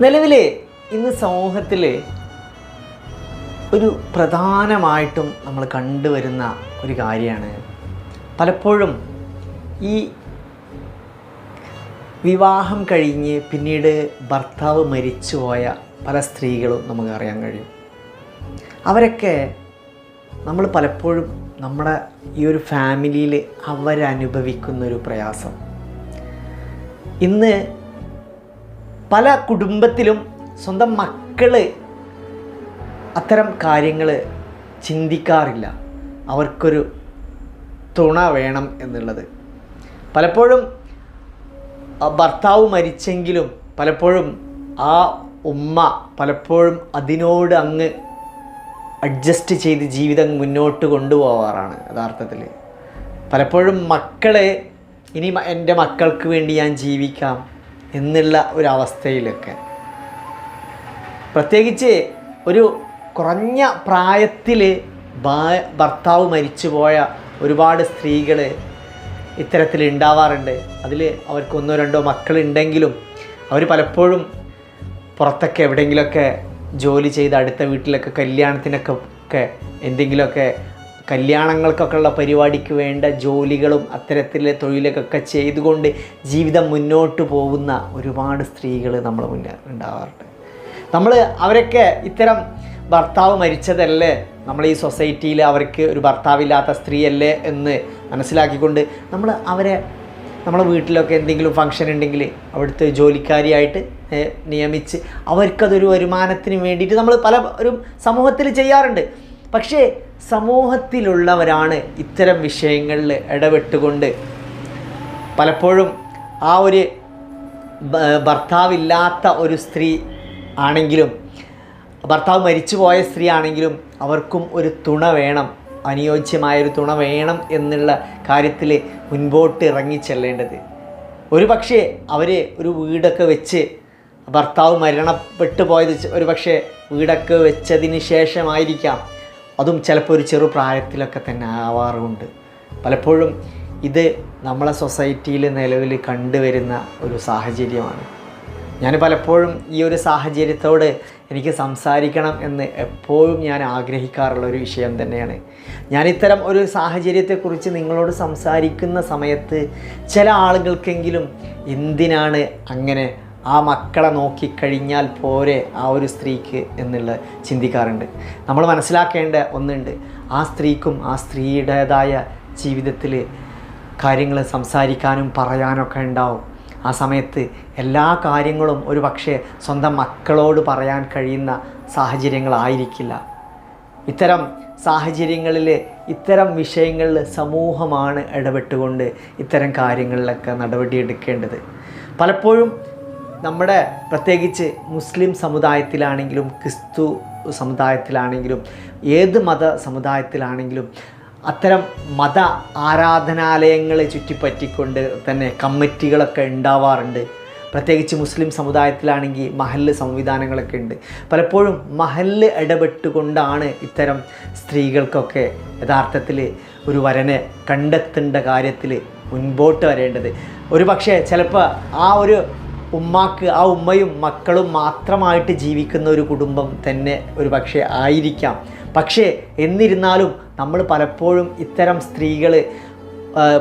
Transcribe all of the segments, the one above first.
നിലവിൽ ഇന്ന് സമൂഹത്തിൽ ഒരു പ്രധാനമായിട്ടും നമ്മൾ കണ്ടുവരുന്ന ഒരു കാര്യമാണ്. പലപ്പോഴും ഈ വിവാഹം കഴിഞ്ഞ് പിന്നീട് ഭർത്താവ് മരിച്ചുപോയ പല സ്ത്രീകളും നമുക്ക് അറിയാൻ കഴിയും. അവരൊക്കെ നമ്മൾ പലപ്പോഴും നമ്മുടെ ഈ ഒരു ഫാമിലിയിൽ അവരനുഭവിക്കുന്നൊരു പ്രയാസം. ഇന്ന് പല കുടുംബത്തിലും സ്വന്തം മക്കൾ അത്തരം കാര്യങ്ങൾ ചിന്തിക്കാറില്ല. അവർക്കൊരു തുണ വേണം എന്നുള്ളത്. പലപ്പോഴും ഭർത്താവ് മരിച്ചെങ്കിലും പലപ്പോഴും ആ ഉമ്മ പലപ്പോഴും അതിനോട് അങ്ങ് അഡ്ജസ്റ്റ് ചെയ്ത് ജീവിതം മുന്നോട്ട് കൊണ്ടുപോകാറാണ് യഥാർത്ഥത്തിൽ പലപ്പോഴും മക്കളെ ഇനി എന്റെ മക്കൾക്ക് വേണ്ടി ഞാൻ ജീവിക്കാം. എന്നുള്ള ഒരവസ്ഥയിലൊക്കെ. പ്രത്യേകിച്ച് ഒരു കുറഞ്ഞ പ്രായത്തിൽ ഭർത്താവ് മരിച്ചുപോയ ഒരുപാട് സ്ത്രീകൾ ഇത്തരത്തിൽ ഉണ്ടാവാറുണ്ട് അതിൽ അവർക്ക് ഒന്നോ രണ്ടോ മക്കളുണ്ടെങ്കിലും അവർ പലപ്പോഴും പുറത്തൊക്കെ എവിടെയെങ്കിലുമൊക്കെ ജോലി ചെയ്ത് അടുത്ത വീട്ടിലൊക്കെ കല്യാണത്തിനൊക്കെ ഒക്കെ എന്തെങ്കിലുമൊക്കെ കല്യാണങ്ങൾക്കൊക്കെ ഉള്ള പരിപാടിക്ക് വേണ്ട ജോലികളും അത്തരത്തിലെ തൊഴിലൊക്കെ ചെയ്തുകൊണ്ട് ജീവിതം മുന്നോട്ട് പോകുന്ന ഒരുപാട് സ്ത്രീകൾ നമ്മൾ മുന്നേ ഉണ്ടാവാറുണ്ട്. നമ്മൾ അവരൊക്കെ ഇത്തരം ഭർത്താവ് മരിച്ചതല്ലേ? നമ്മൾ ഈ സൊസൈറ്റിയിൽ അവർക്ക് ഒരു ഭർത്താവില്ലാത്ത സ്ത്രീയല്ലേ എന്ന് മനസ്സിലാക്കിക്കൊണ്ട് നമ്മൾ അവരെ നമ്മളെ വീട്ടിലൊക്കെ എന്തെങ്കിലും ഫംഗ്ഷൻ ഉണ്ടെങ്കിൽ അവിടുത്തെ ജോലിക്കാരിയായിട്ട് നിയമിച്ച് അവർക്കതൊരു വരുമാനത്തിന് വേണ്ടിയിട്ട് നമ്മൾ പല ഒരു സമൂഹത്തിൽ ചെയ്യാറുണ്ട്. പക്ഷേ സമൂഹത്തിലുള്ളവരാണ് ഇത്തരം വിഷയങ്ങളിൽ ഇടപെട്ടുകൊണ്ട് പലപ്പോഴും ആ ഒരു ഭർത്താവില്ലാത്ത ഒരു സ്ത്രീ ആണെങ്കിലും ഭർത്താവ് മരിച്ചുപോയ സ്ത്രീ ആണെങ്കിലും അവർക്കും ഒരു തുണ വേണം അനുയോജ്യമായൊരു തുണ വേണം എന്നുള്ള കാര്യത്തിൽ മുൻപോട്ട് ഇറങ്ങി ചെല്ലേണ്ടത്. ഒരു പക്ഷേ അവർ ഒരു വീടൊക്കെ വെച്ച് ഭർത്താവ് മരണപ്പെട്ടു പോയത് ഒരു പക്ഷേ വീടൊക്കെ വെച്ചതിന് ശേഷമായിരിക്കാം അതും ചിലപ്പോൾ ഒരു ചെറു പ്രായത്തിലൊക്കെ തന്നെ ആവാറുമുണ്ട് പലപ്പോഴും ഇത് നമ്മളെ സൊസൈറ്റിയിൽ നിലവിൽ കണ്ടുവരുന്ന ഒരു സാഹചര്യമാണ്. ഞാൻ പലപ്പോഴും ഈ ഒരു സാഹചര്യത്തോട് എനിക്ക് സംസാരിക്കണം എന്ന് എപ്പോഴും ഞാൻ ആഗ്രഹിക്കാറുള്ള ഒരു വിഷയം തന്നെയാണ്. ഞാൻ ഇത്തരം ഒരു സാഹചര്യത്തെക്കുറിച്ച് നിങ്ങളോട് സംസാരിക്കുന്ന സമയത്ത് ചില ആളുകൾക്കെങ്കിലും എന്തിനാണ് അങ്ങനെ ആ മക്കളെ നോക്കിക്കഴിഞ്ഞാൽ പോരെ ആ ഒരു സ്ത്രീക്ക് എന്നുള്ള ചിന്തിക്കാറുണ്ട്. നമ്മൾ മനസ്സിലാക്കേണ്ട ഒന്നുണ്ട്. ആ സ്ത്രീക്കും ആ സ്ത്രീയുടേതായ ജീവിതത്തിൽ കാര്യങ്ങൾ സംസാരിക്കാനും പറയാനൊക്കെ ഉണ്ടാവും. ആ സമയത്ത് എല്ലാ കാര്യങ്ങളും ഒരു പക്ഷേ സ്വന്തം മക്കളോട് പറയാൻ കഴിയുന്ന സാഹചര്യങ്ങളായിരിക്കില്ല. ഇത്തരം സാഹചര്യങ്ങളിൽ ഇത്തരം വിഷയങ്ങളിൽ സമൂഹമാണ് ഇടപെട്ടുകൊണ്ട് ഇത്തരം കാര്യങ്ങളിലൊക്കെ നടപടിയെടുക്കേണ്ടത്. പലപ്പോഴും നമ്മുടെ പ്രത്യേകിച്ച് മുസ്ലിം സമുദായത്തിലാണെങ്കിലും ക്രിസ്തു സമുദായത്തിലാണെങ്കിലും ഏത് മത സമുദായത്തിലാണെങ്കിലും അത്തരം മത ആരാധനാലയങ്ങളെ ചുറ്റിപ്പറ്റിക്കൊണ്ട് തന്നെ കമ്മിറ്റികളൊക്കെ ഉണ്ടാവാറുണ്ട്. പ്രത്യേകിച്ച് മുസ്ലിം സമുദായത്തിലാണെങ്കിൽ മഹല്ല് സംവിധാനങ്ങളൊക്കെ ഉണ്ട്. പലപ്പോഴും മഹല്ല് ഇടപെട്ടുകൊണ്ടാണ് ഇത്തരം സ്ത്രീകൾക്കൊക്കെ യഥാർത്ഥത്തിൽ ഒരു വരനെ കണ്ടെത്തേണ്ട കാര്യത്തിൽ മുൻപോട്ട് വരേണ്ടത്. ഒരു പക്ഷേ ചിലപ്പോൾ ആ ഒരു ഉമ്മാക്ക് ആ ഉമ്മയും മക്കളും മാത്രമായിട്ട് ജീവിക്കുന്ന ഒരു കുടുംബം തന്നെ ഒരു പക്ഷേ ആയിരിക്കാം. പക്ഷേ എന്നിരുന്നാലും നമ്മൾ പലപ്പോഴും ഇത്തരം സ്ത്രീകൾ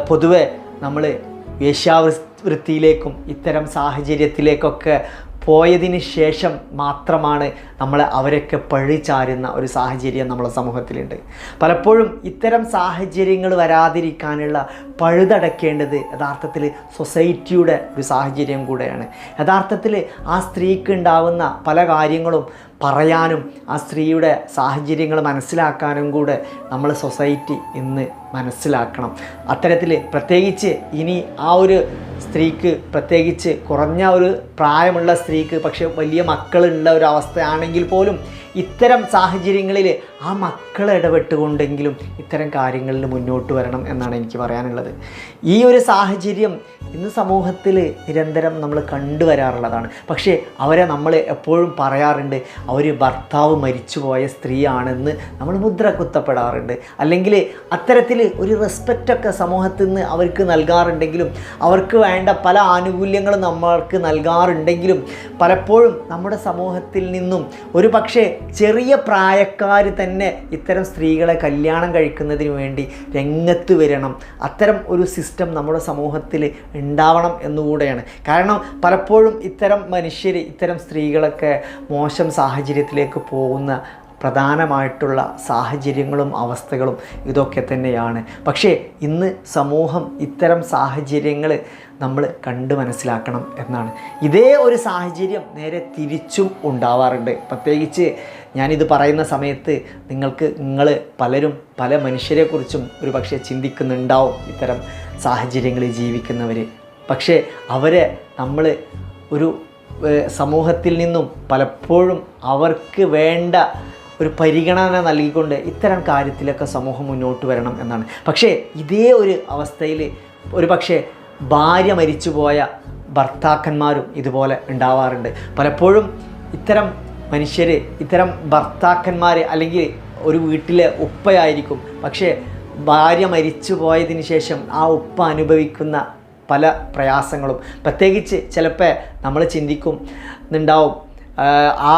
പൊതുവെ നമ്മൾ വേശ്യാവൃത്തിയിലേക്കും ഇത്തരം സാഹചര്യത്തിലേക്കൊക്കെ പോയതിന് ശേഷം മാത്രമാണ് നമ്മൾ അവരൊക്കെ പഴിചാരുന്ന ഒരു സാഹചര്യം നമ്മളെ സമൂഹത്തിലുണ്ട്. പലപ്പോഴും ഇത്തരം സാഹചര്യങ്ങൾ വരാതിരിക്കാനുള്ള പഴുതടക്കേണ്ടത് യഥാർത്ഥത്തിൽ സൊസൈറ്റിയുടെ ഒരു സാഹചര്യം കൂടെയാണ്. യഥാർത്ഥത്തിൽ ആ സ്ത്രീക്ക് ഉണ്ടാവുന്ന പല കാര്യങ്ങളും പറയാനും ആ സ്ത്രീയുടെ സാഹചര്യങ്ങൾ മനസ്സിലാക്കാനും കൂടെ നമ്മൾ സൊസൈറ്റി ഇന്ന് മനസ്സിലാക്കണം. അത്തരത്തിൽ പ്രത്യേകിച്ച് ഇനി ആ ഒരു സ്ത്രീക്ക് പ്രത്യേകിച്ച് കുറഞ്ഞ ഒരു പ്രായമുള്ള സ്ത്രീക്ക് പക്ഷേ വലിയ മക്കളുള്ള ഒരു അവസ്ഥയാണെങ്കിൽ പോലും ഇത്തരം സാഹചര്യങ്ങളിൽ ആ മക്കൾ ഇടപെട്ടുകൊണ്ടെങ്കിലും ഇത്തരം കാര്യങ്ങളിൽ മുന്നോട്ട് വരണം എന്നാണ് എനിക്ക് പറയാനുള്ളത്. ഈ ഒരു സാഹചര്യം ഇന്ന് സമൂഹത്തിൽ നിരന്തരം നമ്മൾ കണ്ടുവരാറുള്ളതാണ്. പക്ഷേ അവരെ നമ്മൾ എപ്പോഴും പറയാറുണ്ട് അവർ ഭർത്താവ് മരിച്ചുപോയ സ്ത്രീയാണെന്ന് നമ്മൾ മുദ്ര കുത്തപ്പെടാറുണ്ട് അല്ലെങ്കിൽ അത്തരത്തിൽ ഒരു റെസ്പെക്റ്റൊക്കെ സമൂഹത്തിൽ നിന്ന് അവർക്ക് നൽകാറുണ്ടെങ്കിലും അവർക്ക് വേണ്ട പല ആനുകൂല്യങ്ങളും നമ്മൾക്ക് നൽകാറുണ്ടെങ്കിലും പലപ്പോഴും നമ്മുടെ സമൂഹത്തിൽ നിന്നും ഒരു പക്ഷേ ചെറിയ പ്രായക്കാർ തന്നെ ഇത്തരം സ്ത്രീകളെ കല്യാണം കഴിക്കുന്നതിന് വേണ്ടി രംഗത്ത് വരണം. അത്തരം ഒരു സിസ്റ്റം നമ്മുടെ സമൂഹത്തിൽ ഉണ്ടാവണം എന്നുകൂടെയാണ്. കാരണം പലപ്പോഴും ഇത്തരം മനുഷ്യർ ഇത്തരം സ്ത്രീകളൊക്കെ മോശം സാഹചര്യത്തിലേക്ക് പോകുന്ന പ്രധാനമായിട്ടുള്ള സാഹചര്യങ്ങളും അവസ്ഥകളും ഇതൊക്കെ തന്നെയാണ്. പക്ഷേ ഇന്ന് സമൂഹം ഇത്തരം സാഹചര്യങ്ങൾ നമ്മൾ കണ്ട് മനസ്സിലാക്കണം എന്നാണ്. ഇതേ ഒരു സാഹചര്യം നേരെ തിരിച്ചും ഉണ്ടാവാറുണ്ട്. പ്രത്യേകിച്ച് ഞാനിത് പറയുന്ന സമയത്ത് നിങ്ങൾക്ക് നിങ്ങൾ പലരും പല മനുഷ്യരെക്കുറിച്ചും ഒരു പക്ഷേ ചിന്തിക്കുന്നുണ്ടാവും ഇത്തരം സാഹചര്യങ്ങളിൽ ജീവിക്കുന്നവർ പക്ഷേ അവരെ നമ്മൾ ഒരു സമൂഹത്തിൽ നിന്നും പലപ്പോഴും അവർക്ക് വേണ്ട ഒരു പരിഗണന നൽകിക്കൊണ്ട് ഇത്തരം കാര്യത്തിലൊക്കെ സമൂഹം മുന്നോട്ട് വരണം എന്നാണ്. പക്ഷേ ഇതേ ഒരു അവസ്ഥയിൽ ഒരു പക്ഷേ ഭാര്യ മരിച്ചുപോയ ഭർത്താക്കന്മാരും ഇതുപോലെ ഉണ്ടാവാറുണ്ട്. പലപ്പോഴും ഇത്തരം മനുഷ്യർ ഇത്തരം ഭർത്താക്കന്മാർ അല്ലെങ്കിൽ ഒരു വീട്ടിലെ ഉപ്പയായിരിക്കും. പക്ഷേ ഭാര്യ മരിച്ചു പോയതിന് ശേഷം ആ ഉപ്പ അനുഭവിക്കുന്ന പല പ്രയാസങ്ങളും. പ്രത്യേകിച്ച് ചിലപ്പോൾ നമ്മൾ ചിന്തിക്കും ഉണ്ടാവും ആ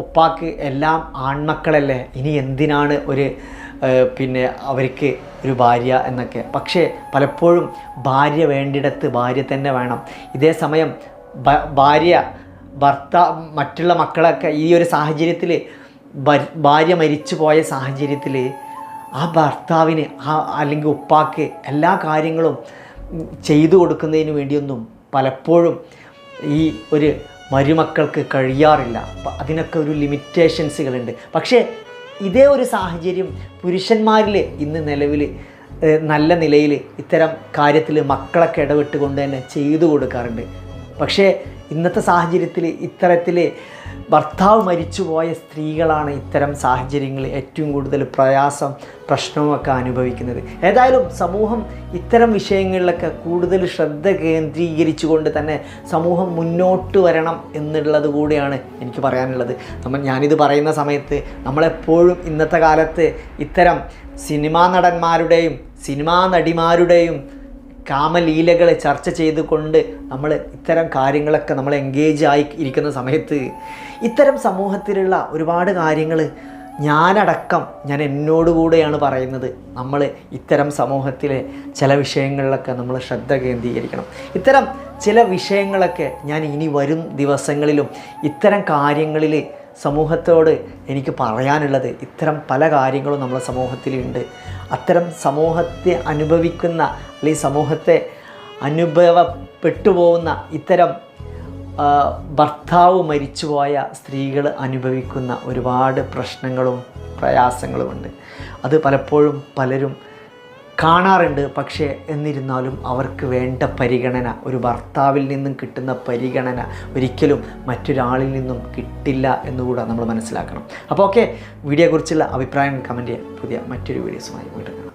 ഉപ്പാക്ക് എല്ലാം ആൺമക്കളല്ലേ? ഇനി എന്തിനാണ് ഒരു പിന്നെ അവർക്ക് ഒരു ഭാര്യ എന്നൊക്കെ. പക്ഷേ പലപ്പോഴും ഭാര്യ വേണ്ടിടത്ത് ഭാര്യ തന്നെ വേണം. ഇതേ സമയം ഭാര്യ ഭർത്ത മറ്റുള്ള മക്കളൊക്കെ ഈ ഒരു സാഹചര്യത്തിൽ ഭാര്യ മരിച്ചു പോയ സാഹചര്യത്തിൽ ആ ഭർത്താവിന് ആ അല്ലെങ്കിൽ ഉപ്പാക്ക് എല്ലാ കാര്യങ്ങളും ചെയ്തു കൊടുക്കുന്നതിന് വേണ്ടിയൊന്നും പലപ്പോഴും ഈ ഒരു മരുമക്കൾക്ക് കഴിയാറില്ല. അതിനൊക്കെ ഒരു ലിമിറ്റേഷൻസുകളുണ്ട് പക്ഷേ ഇതേ ഒരു സാഹചര്യം പുരുഷന്മാരിൽ ഇന്ന് നിലവിൽ നല്ല നിലയിൽ ഇത്തരം കാര്യത്തിൽ മക്കളൊക്കെ ഇടപെട്ടുകൊണ്ട് തന്നെ ചെയ്തു കൊടുക്കാറുണ്ട്. പക്ഷേ ഇന്നത്തെ സാഹചര്യത്തിൽ ഇത്തരത്തിൽ ഭർത്താവ് മരിച്ചുപോയ സ്ത്രീകളാണ് ഇത്തരം സാഹചര്യങ്ങളിൽ ഏറ്റവും കൂടുതൽ പ്രയാസം പ്രശ്നവുമൊക്കെ അനുഭവിക്കുന്നത്. ഏതായാലും സമൂഹം ഇത്തരം വിഷയങ്ങളിലൊക്കെ കൂടുതൽ ശ്രദ്ധ കേന്ദ്രീകരിച്ചുകൊണ്ട് തന്നെ സമൂഹം മുന്നോട്ട് വരണം എന്നുള്ളത് കൂടിയാണ് എനിക്ക് പറയാനുള്ളത്. നമ്മൾ ഞാനിത് പറയുന്ന സമയത്ത് നമ്മളെപ്പോഴും ഇന്നത്തെ കാലത്ത് ഇത്തരം സിനിമാ നടന്മാരുടെയും സിനിമാ നടിമാരുടെയും കാമലീലകൾ ചർച്ച ചെയ്തുകൊണ്ട് നമ്മൾ ഇത്തരം കാര്യങ്ങളൊക്കെ നമ്മൾ എൻഗേജ് ആയി ഇരിക്കുന്ന സമയത്ത് ഇത്തരം സമൂഹത്തിലുള്ള ഒരുപാട് കാര്യങ്ങൾ ഞാനടക്കം ഞാൻ എന്നോടുകൂടെയാണ് പറയുന്നത്. നമ്മൾ ഇത്തരം സമൂഹത്തിലെ ചില വിഷയങ്ങളിലൊക്കെ നമ്മൾ ശ്രദ്ധ കേന്ദ്രീകരിക്കണം. ഇത്തരം ചില വിഷയങ്ങളൊക്കെ ഞാൻ ഇനി വരും ദിവസങ്ങളിലും ഇത്തരം കാര്യങ്ങളിൽ സമൂഹത്തോട് എനിക്ക് പറയാനുള്ളത് ഇത്തരം പല കാര്യങ്ങളും നമ്മുടെ സമൂഹത്തിലുണ്ട്. അത്തരം സമൂഹത്തെ അനുഭവിക്കുന്ന അല്ലെങ്കിൽ സമൂഹത്തെ അനുഭവപ്പെട്ടു പോകുന്ന ഇത്തരം ഭർത്താവ് മരിച്ചുപോയ സ്ത്രീകൾ അനുഭവിക്കുന്ന ഒരുപാട് പ്രശ്നങ്ങളും പ്രയാസങ്ങളുമുണ്ട്. അത് പലപ്പോഴും പലരും കാണാറുണ്ട്. പക്ഷേ എന്നിരുന്നാലും അവർക്ക് വേണ്ട പരിഗണന ഒരു ഭർത്താവിൽ നിന്നും കിട്ടുന്ന പരിഗണന ഒരിക്കലും മറ്റൊരാളിൽ നിന്നും കിട്ടില്ല എന്നുകൂടെ നമ്മൾ മനസ്സിലാക്കണം. അപ്പോൾ ഓക്കെ വീഡിയോയെക്കുറിച്ചുള്ള അഭിപ്രായം കമന്റ് ചെയ്യാം പുതിയ മറ്റൊരു വീഡിയോസുമായി കാണാം.